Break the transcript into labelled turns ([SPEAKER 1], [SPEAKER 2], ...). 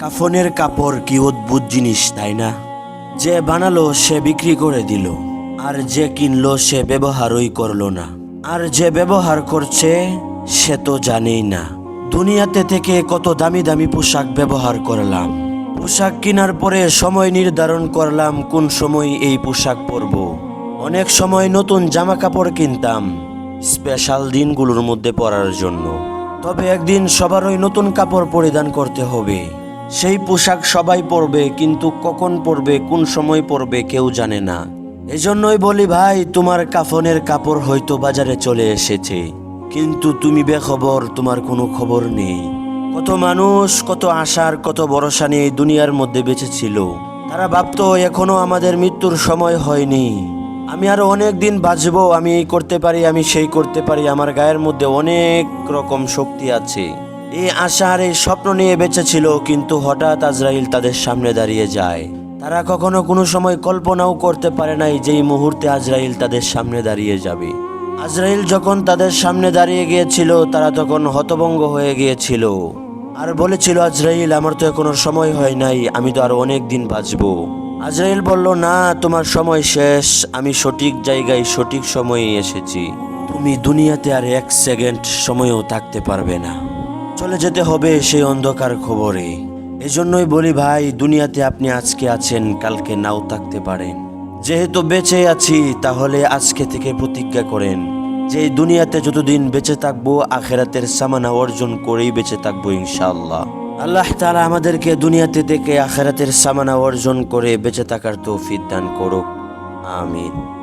[SPEAKER 1] কাফনের কাপড় কি অদ্ভুত জিনিস, তাই না? যে বানালো সে বিক্রি করে দিল, আর যে কিনলো সে ব্যবহারই করল না। আর যে ব্যবহার করছে, সে তো জানেই না। দুনিয়াতে থেকে কত দামি দামি পোশাক ব্যবহার করলাম। পোশাক কেনার পরে সময় নির্ধারণ করলাম কোন সময় এই পোশাক পরব। অনেক সময় নতুন জামা কাপড় কিনতাম, স্পেশাল দিনগুলোর মধ্যে পরার জন্য। তবে একদিন সবারই নতুন কাপড় পরিধান করতে হবে। সেই পোশাক সবাই পরবে, কিন্তু কখন পরবে, কোন সময় পরবে কেউ জানে না। এজন্যই বলি ভাই, তোমার কাফনের কাপড় হয়তো বাজারে চলে এসেছে। কিন্তু তুমি বেখবর, তোমার কোনো খবর নেই। কত মানুষ, কত আশার, কত ভরসা নিয়ে দুনিয়ার মধ্যে বেঁচে ছিল। তারা ভাবতো, এখনও আমাদের মৃত্যুর সময় হয়নি। আমি আরও অনেক দিন বাঁচবো, আমি এই করতে পারি, আমি সেই করতে পারি, আমার গায়ের মধ্যে অনেক রকম শক্তি আছে। এই আশা আর এই স্বপ্ন নিয়ে বেঁচে ছিল, কিন্তু হঠাৎ আজরাইল তাদের সামনে দাঁড়িয়ে যায়। তারা কখনো কোনো সময় কল্পনাও করতে পারে নাই যেই মুহূর্তে আজরাইল তাদের সামনে দাঁড়িয়ে যাবে। আজরাইল যখন তাদের সামনে দাঁড়িয়ে গিয়েছিল, তারা তখন হতভঙ্গ হয়ে গিয়েছিল। আর বলেছিল, আজরাইল, আমার তো এখনও সময় হয় নাই, আমি তো আরও অনেক দিন বাঁচবো। আজরাইল বলল, না, তোমার সময় শেষ, আমি সঠিক জায়গায় সঠিক সময়ে এসেছি। তুমি দুনিয়াতে আর এক সেকেন্ড সময়ও থাকতে পারবে না। চলে যেতে হবে সেই অন্ধকার খবরে। এজন্যই বলি ভাই, দুনিয়াতে আপনি আজকে আছেন, কালকে নাও থাকতে পারেন। যেহেতু বেঁচে আছি, তাহলে আজকে থেকে প্রতিজ্ঞা করেন যে দুনিয়াতে যতদিন বেঁচে থাকব, আখেরাতের সামানা অর্জন করেই বেঁচে থাকব ইনশাল্লাহ আল্লাহ তাআলা আমাদেরকে দুনিয়াতে থেকে আখেরাতের সামানা অর্জন করে বেঁচে থাকার তৌফিক দান করুক। আমিন।